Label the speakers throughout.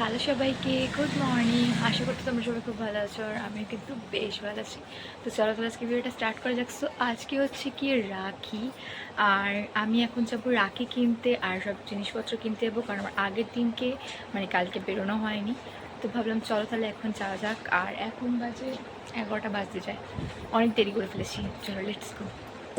Speaker 1: Hello সবাইকে good morning আশা করছি তোমরা সবাই খুব ভালো আছো আর আমি কিন্তু বেশ ভালো আছি। তো চলো তাহলে আজকে ভিডিওটা স্টার্ট করা যাক। সো আজকে হচ্ছে কি রাখি। আর আমি এখন যাব রাখি কিনতে আর সব জিনিসপত্র কিনতে যাব কারণ আমার আগের দিনকে মানে কালকে বেরোনো হয়নি। তো ভাবলাম চলো তাহলে এখন যাওয়া যাক। আর এখন বাজে এগারোটা বাজতে যায়। অনেক দেরি করে ফেলেছি। চলো লেটস গো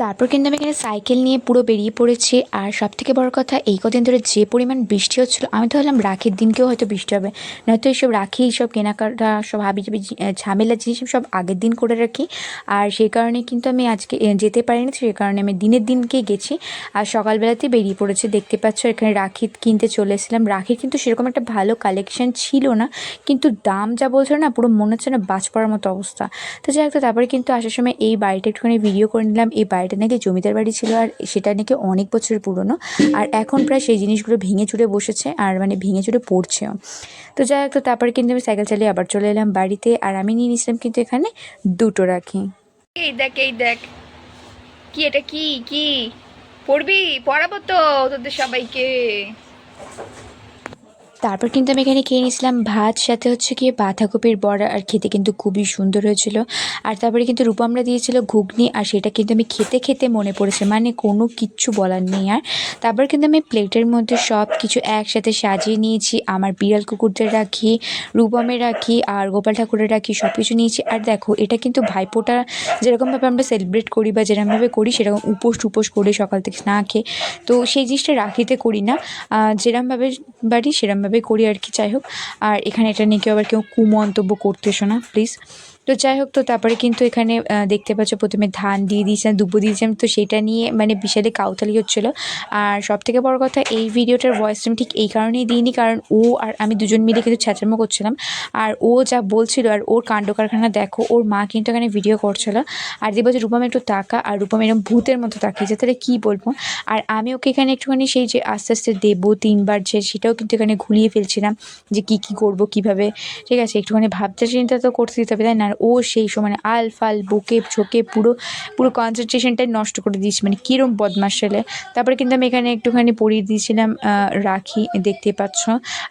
Speaker 2: তারপর কিন্তু আমি এখানে সাইকেল নিয়ে পুরো বেরিয়ে পড়েছি। আর সব থেকে বড় কথা এই কদিন ধরে যে পরিমাণ বৃষ্টি হচ্ছিল আমি তো ভাবলাম রাখির দিনকেও হয়তো বৃষ্টি হবে। নয়তো এইসব রাখি এইসব কেনাকাটা সব হাবি আহ, ঝামেলার জিনিস সব আগের দিন করে রাখি। আর সেই কারণে কিন্তু আমি আজকে যেতে পারিনি সেই কারণে আমি দিনের দিনকে গেছি। আর সকালবেলাতে বেরিয়ে পড়েছে দেখতে পাচ্ছ এখানে রাখি কিনতে চলে এসেছিলাম। রাখির কিন্তু সেরকম একটা ভালো কালেকশন ছিল না কিন্তু দাম যা বলছিল না পুরো মনে হচ্ছে না বাজ পড়ার মতো অবস্থা। তো যাই হোক তারপরে কিন্তু আসার সময় এই বাড়িটা একটুখানি ভিডিও করে নিলাম। এই বাড়িটা নাকি জমিদার বাড়ি ছিল আর সেটা নাকি অনেক বছরের পুরনো। আর এখন প্রায় সেই জিনিসগুলো ভেঙে চুরে বসেছে আর মানে ভেঙে চুরে পড়ছেও। তো যাই হোক, তো তারপরে কিন্তু আমি সাইকেল চালিয়ে আবার চলে এলাম বাড়িতে আর আমি নিয়ে নিয়েছিলাম কিন্তু এখানে দুটো রাখি।
Speaker 1: এই দেখ এই দেখ। কি এটা কি? কি? পড়বি? পড়াবো তো তোদের সবাইকে।
Speaker 2: তারপর কিন্তু আমি এখানে খেয়ে নিয়েছিলাম ভাত, সাথে হচ্ছে কি বাঁধাকপির বড়া, আর খেতে কিন্তু খুবই সুন্দর হয়েছিল। আর তারপরে কিন্তু রূপমরা দিয়েছিল ঘুগনি, আর সেটা কিন্তু আমি খেতে খেতে মনে পড়েছে মানে কোনো কিচ্ছু বলার নেই আর। তারপর কিন্তু আমি প্লেটের মধ্যে সব কিছু একসাথে সাজিয়ে নিয়েছি, আমার বিড়াল কুকুরদের রাখি, রূপমের রাখি, আর গোপাল ঠাকুরের রাখি সব কিছু নিয়েছি। আর দেখো, এটা কিন্তু ভাইফোঁটা যেরকমভাবে আমরা সেলিব্রেট করি বা যেরকমভাবে করি, সেরকম উপোস টুপোস করে সকাল থেকে না খেয়ে, তো সেই জিনিসটা রাখিতে করি না। যেরমভাবে বাড়ি সেরমভাবে করি আর কি, যাই হোক। আর এখানে এটা নিয়ে কেউ আবার কেউ কুমন্তব্য করতে এসো না প্লিজ তো যাই হোক, তো তারপরে কিন্তু এখানে দেখতে পাচ্ছ প্রথমে ধান দিয়ে দিয়েছিলাম দুব্বো দিয়েছিলাম তো সেটা নিয়ে মানে বিশালে কাউতালি হচ্ছিল। আর সব থেকে বড় কথা, এই ভিডিওটার ভয়েসটা আমি ঠিক এই কারণেই দিইনি, কারণ ও আর আমি দুজন মিলে কিন্তু ছ্যাঁচামো করছিলাম। আর ও যা বলছিল, আর ওর কাণ্ড কারখানা দেখো, ওর মা কিন্তু এখানে ভিডিও করছিল। আর দিয়ে বলছে রূপম একটু তাকা, আর রূপম এরকম ভূতের মতো তাকিয়েছে, তাহলে কী বলব? আর আমি ওকে এখানে একটুখানি সেই যে আস্তে আস্তে দেবো তিনবার যে, সেটাও কিন্তু এখানে ঘুরিয়ে ফেলছিলাম, যে কী কী করব, কীভাবে? ঠিক আছে, একটুখানি ভাবতে চিন্তা তো করতে দিতে হবে, তাই না? ও সেই সময় আল ফাল, বকে ঝোঁকে পুরো পুরো কনসেন্ট্রেশনটাই নষ্ট করে দিয়েছে। মানে কীরম বদমাস ছেলে। তারপরে কিন্তু আমি এখানে একটুখানি পরিয়ে দিয়েছিলাম রাখি, দেখতে পাচ্ছ।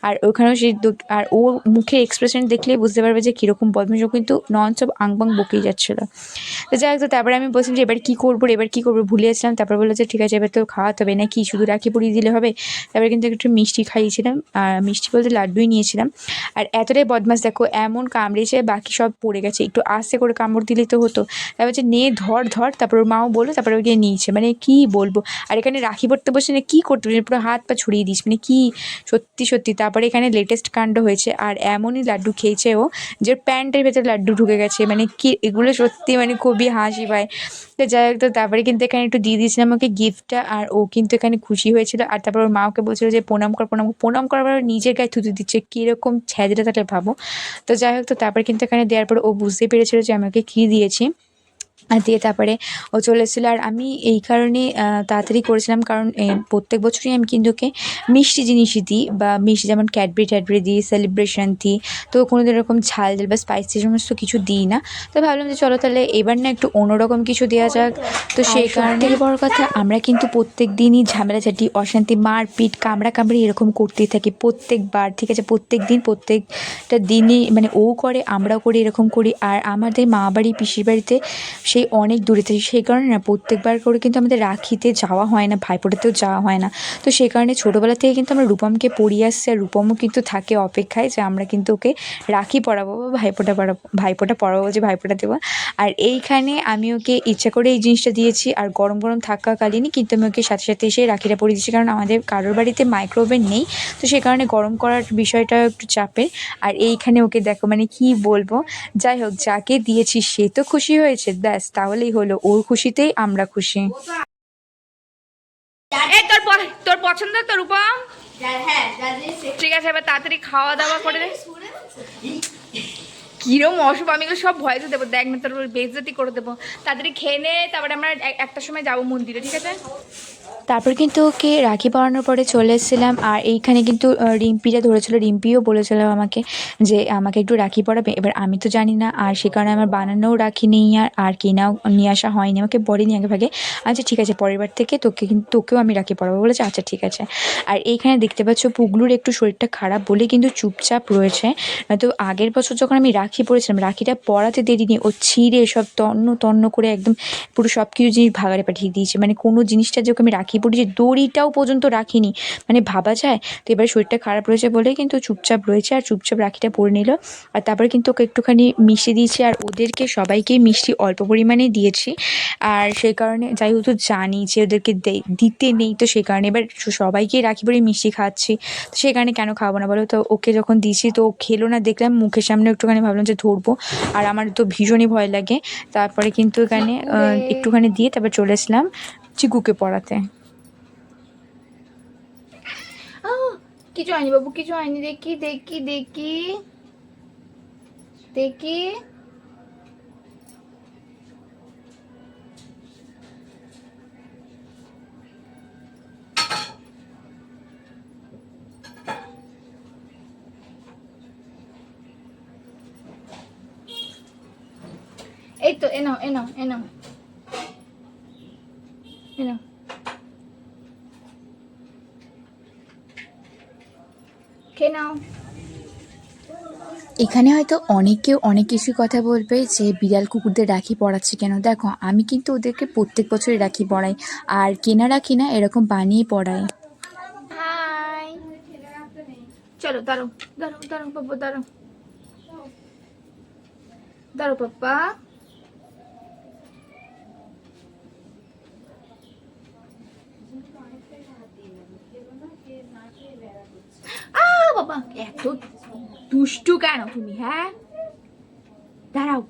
Speaker 2: আর ওখানেও সেই আর ও মুখে এক্সপ্রেশন দেখলেই বুঝতে পারবে যে কীরকম বদমাস ও কিন্তু নন সব আংবাং বকেই যাচ্ছিল। তো যাই হোক, তো তারপরে আমি বলছিলাম যে, এবার কী করব এবার কী করব? ভুলে যাচ্ছিলাম তারপর বলল যে, ঠিক আছে, এবার তো খাওয়াতে হবে না কি? শুধু রাখি পরিয়ে দিলে হবে? তারপরে কিন্তু একটু মিষ্টি খাইয়েছিলাম। আর মিষ্টি বলতে লাড্ডুই নিয়েছিলাম। আর এতটাই বদমাস দেখো, এমন কামড়েছে, বাকি সব পড়ে গেছে। একটু আস্তে করে কামড় দিলে তো হতো। তারপর যে নে, ধর ধর, তারপর ওর মাও বলল, তারপরে ওকে নিয়েছে। মানে কি বলব? আর এখানে রাখি পড়তে বসে না কী করতে বসে, পুরো হাত পা ছড়িয়ে দিস মানে কি? সত্যি সত্যি। তারপরে এখানে লেটেস্ট কাণ্ড হয়েছে। আর এমনই লাড্ডু খেয়েছে ও, যে প্যান্টের ভেতরে লাড্ডু ঢুকে গেছে। মানে কি, এগুলো সত্যি মানে খুবই হাসি পায়। তো যাই হোক, তো তারপরে কিন্তু এখানে একটু দিয়ে দিয়েছিলাম ওকে গিফটটা আর ও কিন্তু এখানে খুশি হয়েছিল। আর তারপর ওর মা ওকে বলছিল যে, প্রণাম কর, প্রণাম প্রণাম করার পর নিজের গায়ে থুতু দিচ্ছে। কীরকম ছ্যাদরা তাহলে ভাবো। তো যাই হোক, তো তারপরে কিন্তু এখানে দেওয়ার পর ও বুঝতে পেরেছিল যে আমাকে কী দিয়েছি। আর দিয়ে তারপরে ও চলে এসেছিল আর আমি এই কারণে তাড়াতাড়ি করেছিলাম কারণ প্রত্যেক বছরই আমি কিন্তু ওকে মিষ্টি জিনিসই দিই বা মিষ্টি যেমন ক্যাডবেরি ট্যাডবেরি দিই সেলিব্রেশন দিই। তো কোনো দিন এরকম ঝাল ঝাল বা স্পাইসি সমস্ত কিছু দিই না। তো ভাবলাম যে চলো তাহলে এবার না একটু অন্যরকম কিছু দেওয়া যাক। তো সেই কারণে বড় কথা আমরা কিন্তু প্রত্যেক দিনই ঝামেলা ঝাঁটি অশান্তি মারপিট কামড়া কামড়ি এরকম করতেই থাকি। প্রত্যেকবার ঠিক আছে প্রত্যেক দিন প্রত্যেকটা দিনই মানে ও করে আমরাও করি এরকম করি। আর আমাদের মা বাড়ি পিসির বাড়িতে সেই অনেক দূরে থাকে। সেই কারণে না, প্রত্যেকবার করে কিন্তু আমাদের রাখিতে যাওয়া হয় না ভাইফোঁটাতেও যাওয়া হয় না। তো সেই কারণে ছোটোবেলা থেকে কিন্তু আমরা রূপমকে পড়িয়ে আসছি আর রূপমও কিন্তু থাকে অপেক্ষায় যে আমরা কিন্তু ওকে রাখি পড়াবো বা ভাইফোঁটা পড়াবো ভাইফোঁটা পড়াবো যে ভাইফোঁটা দেবো। আর এইখানে আমি ওকে ইচ্ছা করে এই জিনিসটা দিয়েছি আর গরম গরম থাকাকালীনই কিন্তু আমি ওকে সাথে সাথে এসে রাখিটা পরিয়ে দিচ্ছি কারণ আমাদের কারোর বাড়িতে মাইক্রোওভেন নেই। তো সেই কারণে গরম করার বিষয়টা একটু চাপের। আর এইখানে ওকে দেখো মানে কি বলব? যাই হোক, যাকে দিয়েছি সে তো খুশি হয়েছে, ব্যাস। তাহলেই হলো ওর খুশিতেই আমরা খুশি।
Speaker 1: এই তোর তোর পছন্দ তো রূপম?
Speaker 3: হ্যাঁ
Speaker 1: ঠিক আছে এবার তাড়াতাড়ি খাওয়া দাওয়া করে দে কিরম অসুখ আমি সব ভয়েসে দেবো। দেখ না তোর বেজতি করে দেবো। তাড়াতাড়ি খেয়ে নে তারপরে আমরা একটা একটার সময় যাব মন্দিরে ঠিক আছে?
Speaker 2: তারপর কিন্তু ওকে রাখি পরানোর পরে চলে এসেছিলাম। আর এইখানে কিন্তু রিম্পিটা ধরেছিল, রিম্পিও বলেছিল আমাকে যে আমাকে একটু রাখি পরাবে। এবার আমি তো জানি না, আর সে কারণে আমার বানানোও রাখি নেই আর আর কেনাও নিয়ে আসা হয়নি। আমাকে বলেনি আগে ভাগে আচ্ছা ঠিক আছে পরের থেকে তোকে কিন্তু, তোকেও আমি রাখি পরাবো। বলেছে আচ্ছা ঠিক আছে। আর এইখানে দেখতে পাচ্ছ পুগলুর একটু শরীরটা খারাপ বলে কিন্তু চুপচাপ রয়েছে। নয়তো আগের বছর যখন আমি রাখি পরেছিলাম, রাখিটা পরাতে দেরি নেই। ও ছিঁড়ে সব তন্ন তন্ন করে একদম পুরো সব কিছু জিনিস ভাগাড়ে পাঠিয়ে দিয়েছে। মানে কোনো জিনিসটা যে আমি রাখি পড়েছি দড়িটাও পর্যন্ত রাখিনি। মানে ভাবা যায় তো এবারে শরীরটা খারাপ রয়েছে বলে কিন্তু চুপচাপ রয়েছে আর চুপচাপ রাখিটা পরে নিল। আর তারপরে কিন্তু ওকে একটুখানি মিশিয়ে দিয়েছি আর ওদেরকে সবাইকেই মিষ্টি অল্প পরিমাণে দিয়েছি। আর সেই কারণে যাই হোক তো জানি যে ওদেরকে দিতে নেই তো সেই কারণে এবার সবাইকে রাখি পরে মিষ্টি খাচ্ছি। তো সেই কারণে কেন খাব না বলো? তো ওকে যখন দিয়েছি তো ও খেলো না দেখলাম মুখের সামনে একটুখানি ভাবলাম যে ধরবো। আর আমার তো ভীষণই ভয় লাগে। তারপরে কিন্তু এখানে একটুখানি দিয়ে তারপর চলে এসলাম চিকুকে পড়াতে।
Speaker 4: কিছু হয়নি বাবু, কিছু হয়নি। দেখি দেখি দেখি। দেখি। এই তো এনো এনো এনো এনো নাও।
Speaker 2: এখানে হয়তো অনেকেও অনেক কিছু কথা বলবে যে বিড়াল কুকুরদের রাখি পড়াচ্ছে কেন? দেখো আমি কিন্তু ওদেরকে প্রত্যেক বছরই রাখি পড়াই আর কেনা রাখি না এরকম বানিয়ে পড়াই
Speaker 4: চলো দাঁড়ো দাঁড়ো দাঁড়ো পাপ্পা দাঁড়ো দাঁড়ো পাপ্পা বাবা। এত দুষ্টু কেন তুমি হ্যাঁ? দাঁড়াও।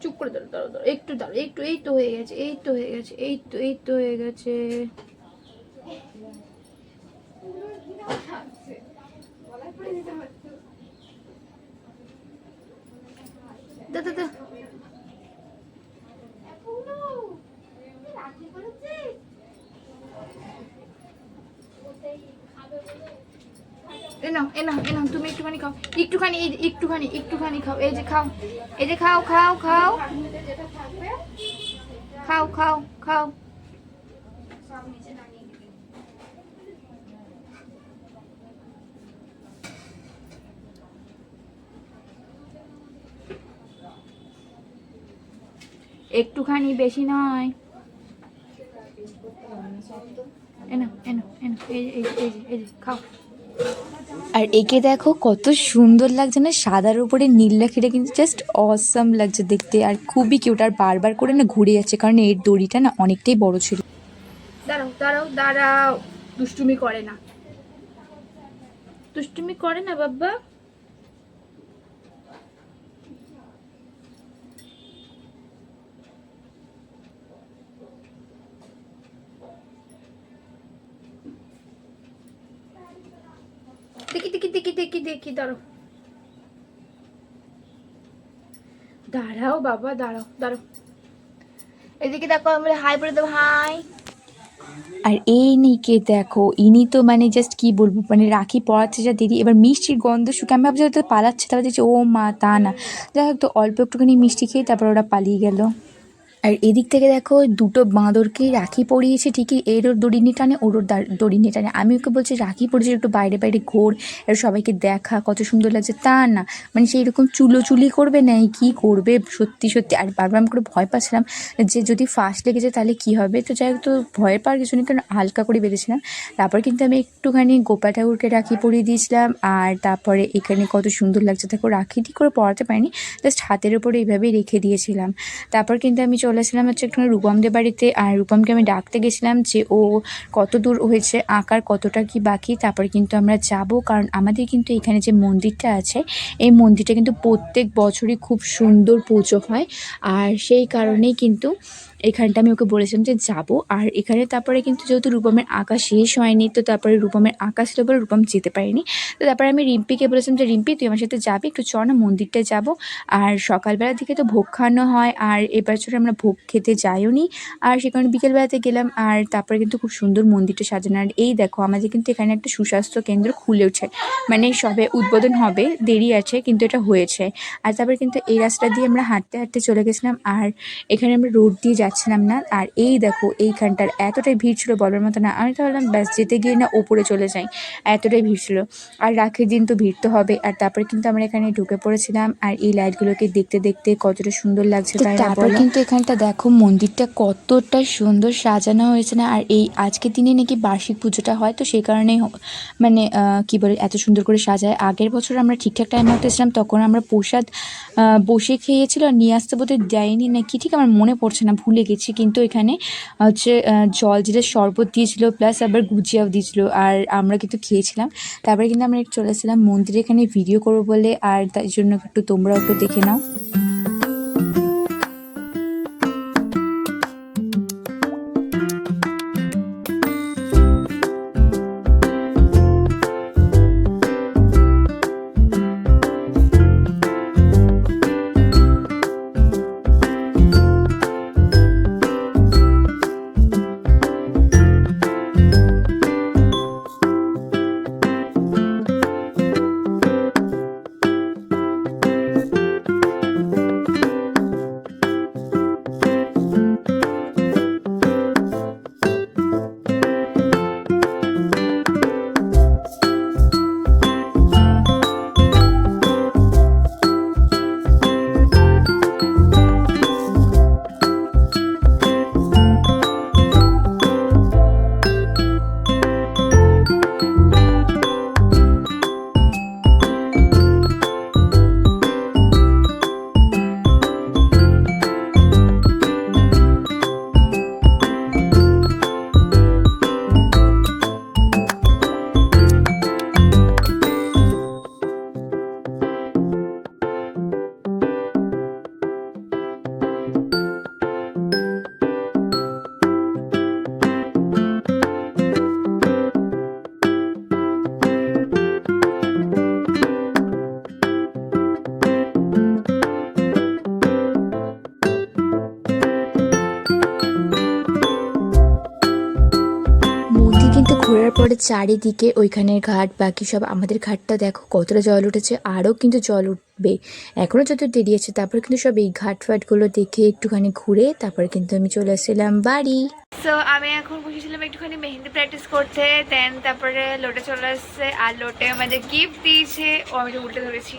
Speaker 4: চুপ করে দাঁড়ো দাঁড়ো দাঁড়ো একটু দাঁড়ো একটু, এই তো হয়ে গেছে, এই তো হয়ে গেছে, এই তো এই তো হয়ে গেছে। দা দা দা। এ নাও এ নাও এ নাও, তুমি একটুখানি খাও। একটুখানি একটুখানি একটুখানি খাও। এই যে খাও, এই যে খাও খাও খাও। খাও খাও খাও। একটুখানি বেশি নয়। এনো এনো এনো এই এই খাও।
Speaker 2: আর একে দেখো কত সুন্দর লাগছে না? সাদার উপরে নীল লাখিটা কিন্তু জাস্ট অসম লাগছে দেখতে। আর খুবই কিউট আর বারবার করে না ঘুরে যাচ্ছে, কারণ এর দড়িটা না অনেকটাই বড় ছিল।
Speaker 4: দাঁড়াও দাঁড়াও দাঁড়াও। দুষ্টুমি করে না। দুষ্টুমি করে না বাবা দেখি দেখি দেখি দেখি দেখি, দাঁড়াও। দাঁড়াও বাবা, দাঁড়াও দাঁড়াও। এদিকে দেখো আমরা হাই বলে দেবো হাই
Speaker 2: আর এই নিকে দেখো, ইনি তো মানে জাস্ট কি বলব মানে রাখি পড়াচ্ছে যা দিদি, এবার মিষ্টির গন্ধ শুকে, আমি ভাবছি হয়তো পালাচ্ছে তারপর দেখছি, ও মা, তা না। যাই হোক, তো অল্প একটুখানি মিষ্টি খেয়ে তারপর ওরা পালিয়ে গেল। আর এদিক থেকে দেখো দুটো বাঁদরকেই রাখি পরিয়েছে ঠিকই, এর ওর দড়ি নিয়ে টানে, ওর দড়ি নিয়ে টানে। আমি ওকে বলছি রাখি পরিয়েছে, একটু বাইরে বাইরে ঘোর আর সবাইকে দেখা, কত সুন্দর লাগছে। তা না মানে সেই রকম চুলো চুলি করবে না কী করবে? সত্যি সত্যি। আর বারবার আমি করে ভয় পাচ্ছিলাম যে যদি ফার্স্ট লেগে যায় তাহলে কী হবে? তো যাই হোক, তো ভয়ের পাওয়ার কিছু নেই, কারণ হালকা করে বেঁধেছিলাম। তারপর কিন্তু আমি একটুখানি গোপা ঠাকুরকে রাখি পরিয়ে দিয়েছিলাম। আর তারপরে এখানে কত সুন্দর লাগছে। দেখো রাখি ঠিক করে পরাতে পারিনি জাস্ট হাতের উপরে এইভাবেই রেখে দিয়েছিলাম। তারপর কিন্তু আমি আসলাম হচ্ছে একটু রূপমদের বাড়িতে, আর রূপমকে আমি ডাকতে গেছিলাম যে ও কত দূর হয়েছে, আঁকার কতটা কি বাকি, তারপরে কিন্তু আমরা যাব, কারণ আমাদের কিন্তু এখানে যে মন্দিরটা আছে, এই মন্দিরটা কিন্তু প্রত্যেক বছরই খুব সুন্দর পুজো হয়। আর সেই কারণেই কিন্তু এখানটা আমি ওকে বলেছিলাম যে যাব। আর এখানে তারপরে কিন্তু যেহেতু রূপমের আঁকা শেষ হয়নি, তো তারপরে রূপমের আঁকা ছিল বলে রূপম যেতে পারেনি। তো তারপরে আমি রিম্পিকে বলেছিলাম যে, রিম্পি, তুই আমার সাথে যাবি? একটু চ না মন্দিরটা যাব। আর সকালবেলার দিকে তো ভোগ খাওয়ানো হয়, আর এবার ছোট আমরা ভোগ খেতে যাইও নি। আর সেখানে বিকেলবেলাতে গেলাম, আর তারপরে কিন্তু খুব সুন্দর মন্দিরটা সাজানো। আর এই দেখো, আমাদের কিন্তু এখানে একটা সুস্বাস্থ্য কেন্দ্র খুলে খুলেওছে মানে সবে উদ্বোধন হবে, দেরি আছে, কিন্তু এটা হয়েছে। আর তারপরে কিন্তু এই রাস্তা দিয়ে আমরা হাঁটতে হাঁটতে চলে গেছিলাম। আর এখানে আমরা রোড দিয়ে যাচ্ছিলাম না। আর এই দেখো এইখানটার এতটাই ভিড় ছিল বলার মতো না। আমি তো ভাবলাম ব্যাস যেতে গিয়ে না ওপরে চলে যাই। এতটাই ভিড় ছিল। আর রাখির দিন তো ভিড় তো হবে। আর তারপরে কিন্তু আমরা এখানে ঢুকে পড়েছিলাম। আর এই লাইটগুলোকে দেখতে দেখতে কতটা সুন্দর লাগছে
Speaker 3: তারপর
Speaker 2: কিন্তু এখানটা দেখো মন্দিরটা কতটা সুন্দর সাজানো হয়েছে না। আর এই আজকের দিনে নাকি বার্ষিক পুজোটা হয় তো সেই কারণেই মানে কি বলে এত সুন্দর করে সাজায়। আগের বছর আমরা ঠিকঠাক টাইম মতো এসেছিলাম তখন আমরা প্রসাদ বসে খেয়েছিল আর নিয়ে আসতে বোধহয় দেয়নি না কি ঠিক আমার মনে পড়ছে না ভুলে গেছি কিন্তু এখানে হচ্ছে জল যেটা শরবত দিয়েছিল প্লাস আবার গুজিয়াও দিয়েছিল, আর আমরা কিন্তু খেয়েছিলাম। তারপরে কিন্তু আমরা চলে এসেছিলাম মন্দিরে, এখানে ভিডিও করব বলে, আর তাই জন্য একটু তোমরাও একটু দেখে নাও। চারিদিকে ওইখানের ঘাট, বাকি সব আমাদের ঘাটটা দেখো কতটা জল উঠেছে আরও কিন্তু জল উঠবে। এখনও যত দেরি আছে তারপর কিন্তু সব এই ঘাট ফাটগুলো দেখে একটুখানি ঘুরে তারপরে কিন্তু আমি চলে আসছিলাম বাড়ি।
Speaker 1: সো আমি এখন বসেছিলাম একটুখানি মেহেন্দি প্র্যাকটিস করতে দেন তারপরে লোটে চলে আসছে, আর লোটে আমাদের গিফট দিয়েছে, ও আমি উল্টে ধরেছি।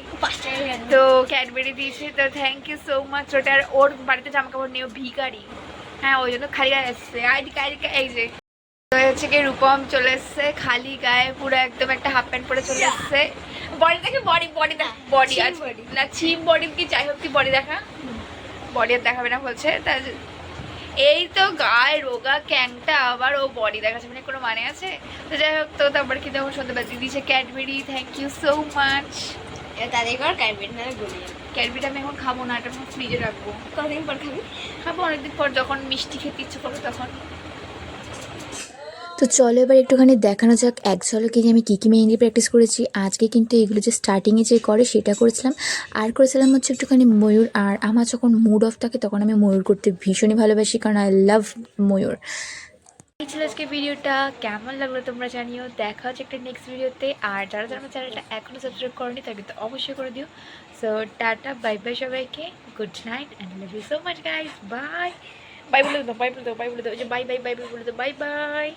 Speaker 1: তো ক্যাডবেরি দিয়েছে, তো থ্যাংক ইউ সো মাচ ওটা আর ওর বাড়িতে জামা কাপড় নিয়ে ও ভিখারি। হ্যাঁ ওই জন্য খালি আসছে। আইডি কাইডি এই যে। তো হচ্ছে কি রূপম চলে এসছে খালি গায়ে পুরো একদম একটা হাফ প্যান্ট পরে চলে এসছে। বডি দেখে বডি বডি দেখ বডি আজ না ছিম বডি কি যাই হোক কি বডি দেখা বডি আর দেখাবে না বলছে তা এই তো গায়ে রোগা ক্যাংটা আবার ও বডি দেখাচ্ছে মানে কোনো মানে আছে? তো যাই হোক তো তারপর কিন্তু এখন সন্ধ্যাবেলা দিয়ে দিয়েছে Cadbury thank you so much
Speaker 3: তাদের ঘর কার্পেট না গলিয়ে
Speaker 1: ক্যাডবেরিটা আমি এখন খাব না এটা ফ্রিজে রাখব।
Speaker 3: কতদিন পর খাবি?
Speaker 1: খাব অনেকদিন পর যখন মিষ্টি খেতে ইচ্ছে করবে তখন।
Speaker 2: তো চলো এবার একটুখানি দেখানো যাক। এক ঝলকে যে আমি কী কী মেহেন্দি প্র্যাকটিস করেছি। আজকে কিন্তু এগুলো যে স্টার্টিংয়ে যে করে সেটা করেছিলাম। আর করেছিলাম হচ্ছে একটুখানি ময়ূর। আর আমার যখন মুড অফ থাকে তখন আমি ময়ূর করতে ভীষণই ভালোবাসি, কারণ আই লাভ ময়ূর।
Speaker 1: এই ছিল আজকে ভিডিওটা কেমন লাগল তোমরা জানিও। দেখা হচ্ছে একটা নেক্সট ভিডিওতে আর যারা যারা আমার চ্যানেলটা এখনও সাবস্ক্রাইব করনি তাকে তো অবশ্যই করে দিও। সো টাটা বাই বাই সবাইকে। Good night and love you so much guys bye bye বলে দাও বাই বলে দাও বাই বলে দাও বাই বাই বাই